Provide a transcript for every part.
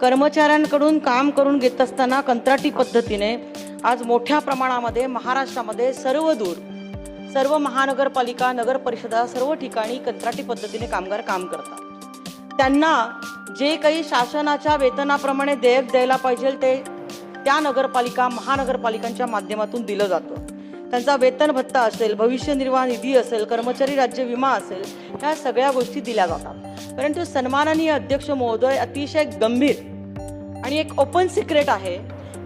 कर्मचाऱ्यांकडून काम करून घेत असताना कंत्राटी पद्धतीने आज मोठ्या प्रमाणामध्ये महाराष्ट्रामध्ये सर्व दूर सर्व महानगरपालिका नगर परिषदा सर्व ठिकाणी कंत्राटी पद्धतीने कामगार काम करतात. त्यांना जे काही शासनाच्या वेतनाप्रमाणे देयक द्यायला पाहिजे ते त्या नगरपालिका महानगरपालिकांच्या माध्यमातून दिलं जातं. त्यांचा वेतन भत्ता असेल भविष्य निर्वाह निधी असेल कर्मचारी राज्य विमा असेल ह्या सगळ्या गोष्टी दिल्या जातात. परंतु सन्माननीय अध्यक्ष महोदय अतिशय गंभीर आणि एक ओपन सिक्रेट आहे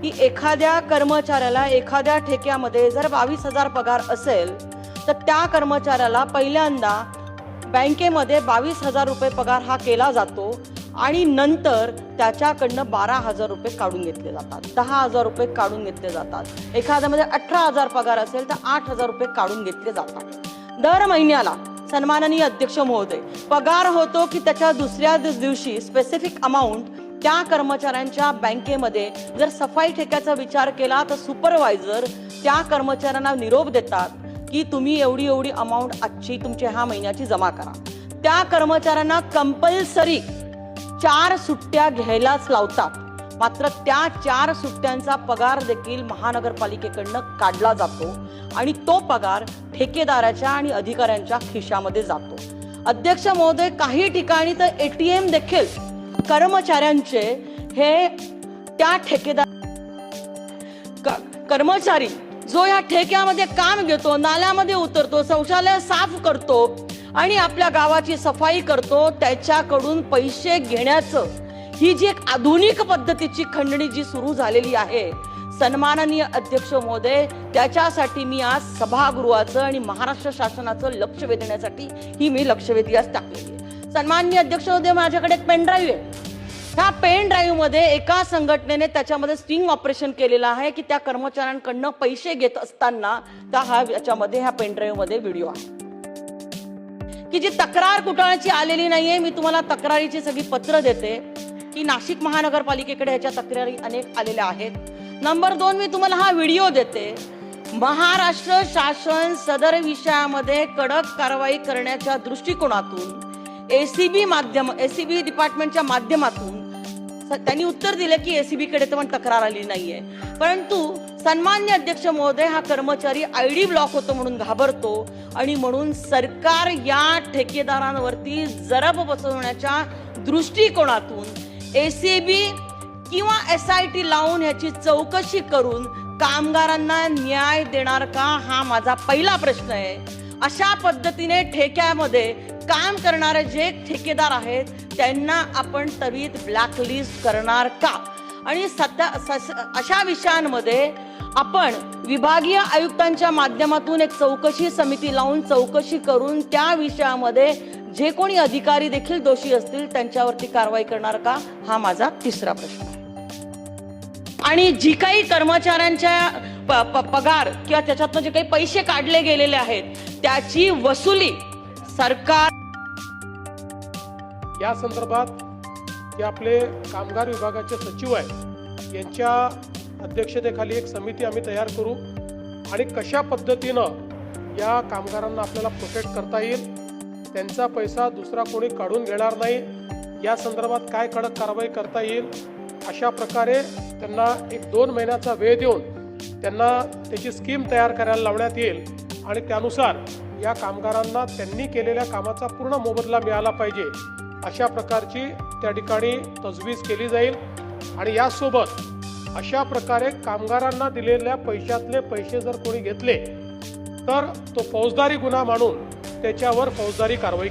की एखाद्या कर्मचाऱ्याला एखाद्या ठेक्यामध्ये जर बावीस हजार पगार असेल तर त्या कर्मचाऱ्याला पहिल्यांदा बँकेमध्ये बावीस हजार रुपये पगार हा केला जातो. आणि नंतर त्याच्याकडनं बारा हजार रुपये काढून घेतले जातात. दहा हजार रुपये काढून घेतले जातात. एखाद्यामध्ये अठरा हजार पगार असेल तर आठ हजार रुपये काढून घेतले जातात. दर महिन्याला सन्माननीय अध्यक्ष महोदय पगार होतो की त्याच्या दुसऱ्या दिवशी स्पेसिफिक अमाऊंट त्या कर्मचाऱ्यांच्या बँकेमध्ये जर सफाई ठेक्याचा विचार केला तर सुपरवायझर त्या कर्मचाऱ्यांना निरोप देतात की तुम्ही एवढी एवढी अमाऊंट आजची तुमची ह्या महिन्याची जमा करा. त्या कर्मचाऱ्यांना कंपल्सरी चार सुट्ट्या घ्यायलाच लावतात. मात्र त्या चार सुट्ट्यांचा पगार देखील महानगरपालिकेकडनं काढला जातो आणि तो पगार ठेकेदाराच्या आणि अधिकाऱ्यांच्या खिशामध्ये जातो. अध्यक्ष महोदय काही ठिकाणी तर एटीएम देखील कर्मचाऱ्यांचे हे त्या ठेकेदार कर्मचारी जो या ठेक्यामध्ये काम घेतो नाल्यामध्ये उतरतो शौचालय साफ करतो आणि आपल्या गावाची सफाई करतो त्याच्याकडून पैसे घेण्याचं ही जी एक आधुनिक पद्धतीची खंडणी जी सुरू झालेली आहे सन्माननीय अध्यक्ष महोदय त्याच्यासाठी मी आज सभागृहाचं आणि महाराष्ट्र शासनाचं लक्ष वेधण्यासाठी ही मी लक्षवेधी आज टाकलेली आहे. सन्माननीय अध्यक्ष महोदय माझ्याकडे एक पेनड्राईव्ह आहे. ह्या पेन ड्राईव्हमध्ये एका संघटनेने त्याच्यामध्ये स्टिंग ऑपरेशन केलेलं आहे की त्या कर्मचाऱ्यांकडनं पैसे घेत असताना त्या हा याच्यामध्ये ह्या पेन ड्राईव्हमध्ये व्हिडिओ आहे. की जी तक्रार कुटाळ्याची आलेली नाहीये मी तुम्हाला तक्रारीची सगळी पत्र देते. की नाशिक महानगरपालिकेकडे ह्याच्या तक्रारी अनेक आलेल्या आहेत. नंबर दोन मी तुम्हाला हा व्हिडिओ देते. महाराष्ट्र शासन सदर विषयामध्ये कडक कारवाई करण्याच्या दृष्टिकोनातून एसीबी माध्यम एसीबी डिपार्टमेंटच्या माध्यमातून त्यांनी उत्तर दिलं की एसीबी कडे तर पण तक्रार आली नाहीये. परंतु सन्मान्य अध्यक्ष महोदय हा कर्मचारी आय डी ब्लॉक होतो म्हणून घाबरतो आणि म्हणून सरकार या ठेकेदारांवरती जरब बसवण्याच्या दृष्टिकोनातून एसीबी किंवा एस आय टी लावून ह्याची चौकशी करून कामगारांना न्याय देणार का हा माझा पहिला प्रश्न आहे. अशा पद्धतीने ठेक्यामध्ये काम करणारे जे ठेकेदार आहेत त्यांना आपण त्वरित ब्लॅकलिस्ट करणार का? आणि सध्या अशा विषयांमध्ये आपण विभागीय आयुक्तांच्या माध्यमातून एक चौकशी समिती लावून चौकशी करून त्या विषयामध्ये जे कोणी अधिकारी देखील दोषी असतील त्यांच्यावरती कारवाई करणार का? हा माझा तिसरा प्रश्न. आणि जी काही कर्मचाऱ्यांच्या प- पगार किंवा त्याच्यातनं जे काही पैसे काढले गेलेले आहेत त्याची वसुली सरकार या संदर्भात जे आपले कामगार विभागाचे सचिव आहेत यांच्या अध्यक्षतेखाली एक समिती आम्ही तयार करू आणि कशा पद्धतीनं या कामगारांना आपल्याला प्रोटेक्ट करता येईल त्यांचा पैसा दुसरा कोणी काढून घेणार नाही या संदर्भात काय कडक कारवाई करता येईल अशा प्रकारे त्यांना एक दोन महिन्याचा वेळ देऊन त्यांना त्याची स्कीम तयार करायला लावण्यात येईल आणि त्यानुसार या कामगारांना त्यांनी केलेल्या कामाचा पूर्ण मोबदला मिळाला पाहिजे. अशा प्रकारची त्या ठिकाणी तजवीज केली जाईल. आणि यासोबत अशा प्रकारे कामगारांना दिलेल्या पैशातले पैसे जर कोणी घेतले तर तो फौजदारी गुन्हा मानून त्याच्यावर फौजदारी कारवाई